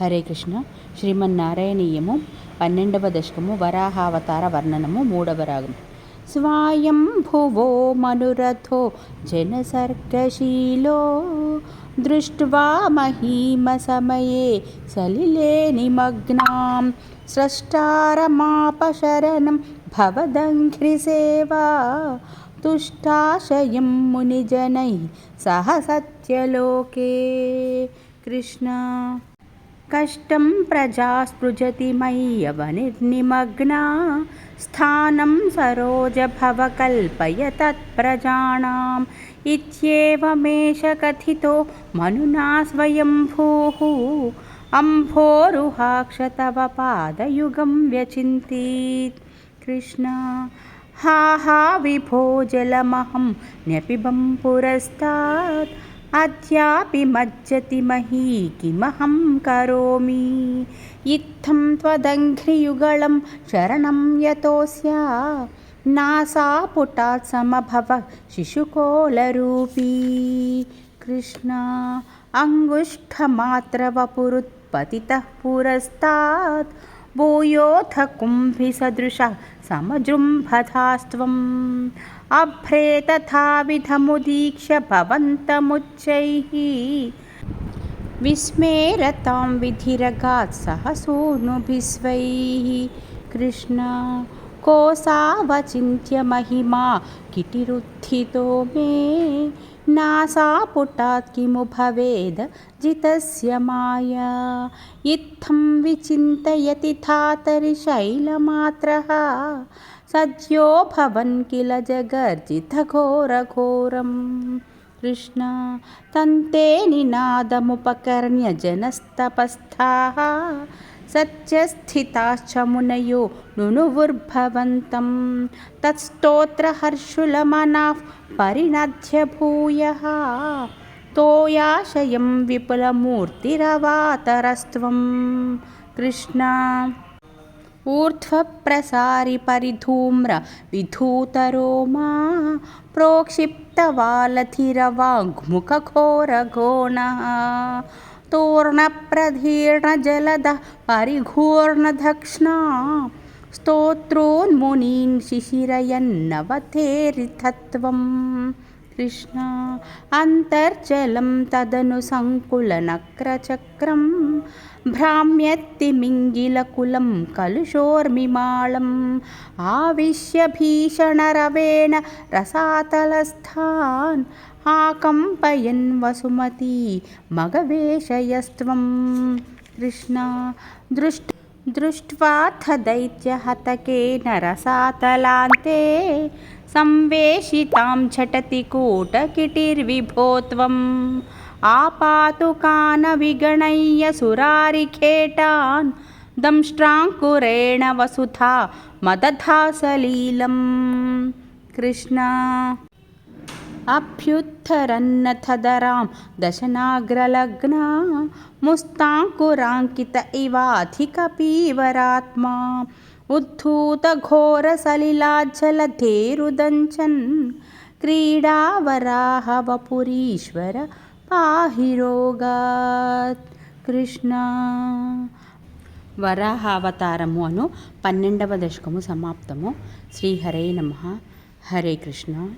హరే కృష్ణ. శ్రీమన్నారాయణీయము పన్నెండవ దశకము వరాహావతార వర్ణనము మూడవ రాగం. స్వాయం భువో మనురథో జనసర్గశీలో దృష్ట్వా మహీమ సమయే సలిలే నిమగ్నాం స్రష్టారమాపశరణం భవదంఘ్రిసేవా తుష్టాశయం మునిజనై సహ సత్యలోకే. కృష్ణ. కష్టం ప్రజా స్పృజతి మయ్యవనిర్నిమగ్నా స్థానం సరోజభవ కల్పయ తత్ప్రజానాం ఇత్యేవమేష కథితో మనునా స్వయంభూः అంభోరుహాక్ష తవ పాదయుగం వ్యచింతీత్ కృష్ణ हा हा विभो जलमहं न्यपिबं पुरस्तात् अद्यापि मज्जति मही किमहं करोमि? इत्थं त्वदङ्घ्रियुगलं शरणं यतोऽस्य। नासापुटात् समभव शिशुकोलरूपी। कृष्ण अङ्गुष्ठमात्रवपुरुत्पतितः पुरस्तात् भूयोऽथ कुम्भिसदृशः समजृम्भथास्त्वम् अभ्रे तथाविधमुदीक्ष्य भवन्तमुच्चैः। विस्मेरतां विधिरगात् सह सूनुभिस्वैः कृष्ण कोऽसावचिन्त्य महिमा किटिरुत्थितो मे। नासापुटात् किमु भवेद जितस्य माया इत्थं विचिन्तयति धातरि शैलमात्रः सद्यो भवन् किल जगर्जितघोरघोरं कृष्ण तन्ते निनादमुपकर्ण्य जनस्तपस्थाः సత్యస్థితాశ్చ మునయో నునువుర్భవంతం తత్స్తోత్రహర్షులమనాః పరిణధ్య భూయ తోయాశయం విపులమూర్తిరవాతరస్త్వం కృష్ణ ఊర్ధ్వప్రసారి పరిధూమ్ర విధూతరోమా ప్రోక్షిప్తవాలధిరవాగ్ముఖఘోరఘోణ तूर्णप्रधीर्णजलदः परिघूर्णदक्ष्णा। स्तोत्रोन्मुनीन् शिशिरयन्नवतेरिथत्वं कृष्ण। अन्तर्जलं तदनु सङ्कुलनक्रचक्रं भ्राम्यत्तिमिङ्गिलकुलं कलुषोर्मिमाळम् आविश्य भीषणरवेण रसातलस्थान् ఆకంపయన్ వసుమతి మగవేషయస్త్వం. కృష్ణ దృష్టి దృష్ట్వాథ దైత్యహతకే నరసాతలాంతే. సంవేషితాం ఝటతి కూటకిటిర్విభోత్వం. ఆపాతుకాన విగణయ్య సురారిఖేటాన్. దంష్ట్రాంకురేణ వసుధా మదధాసలీలం. కృష్ణ అభ్యుత్తరన్నథదరాం దశనాగ్రలగ్నా ముస్తాంకురాంకిత ఇవాధిక పీవరాత్మా ఉద్ధూతఘోరసలిలాజ్జలధేరుదంచన్ క్రీడావరాహవపురీశ్వర పాహి రోగాత్ కృష్ణ. వరాహావతారము అను పన్నెండవ దశకము సమాప్తము. శ్రీహరే నమ. హరే కృష్ణ.